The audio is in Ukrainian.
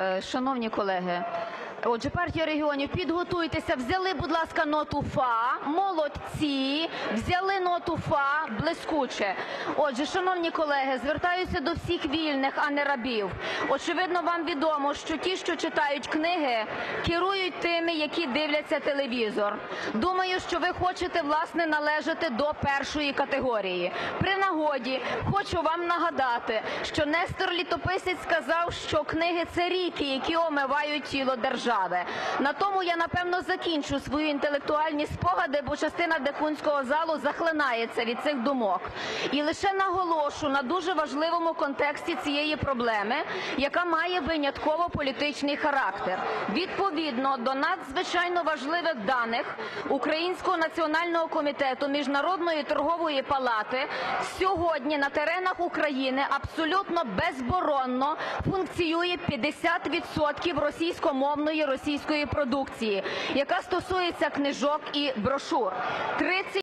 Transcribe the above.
Е, Шановні колеги, отже, партія регіонів, підготуйтеся. Взяли, будь ласка, ноту ФА. Молодці. Взяли ноту ФА. Блискуче. Отже, шановні колеги, звертаюся до всіх вільних, а не рабів. Очевидно, вам відомо, що ті, що читають книги, керують тими, які дивляться телевізор. Думаю, що ви хочете, власне, належати до першої категорії. При нагоді хочу вам нагадати, що Нестор Літописець сказав, що книги – це ріки, які омивають тіло держави. На тому я, напевно, закінчу свої інтелектуальні спогади, бо частина Декунського залу захлинається від цих думок. І лише наголошу на дуже важливому контексті цієї проблеми, яка має винятково політичний характер. Відповідно до надзвичайно важливих даних Українського національного комітету Міжнародної торгової палати сьогодні на теренах України абсолютно безборонно функціює 50% російськомовної російської продукції, яка стосується книжок і брошур. 30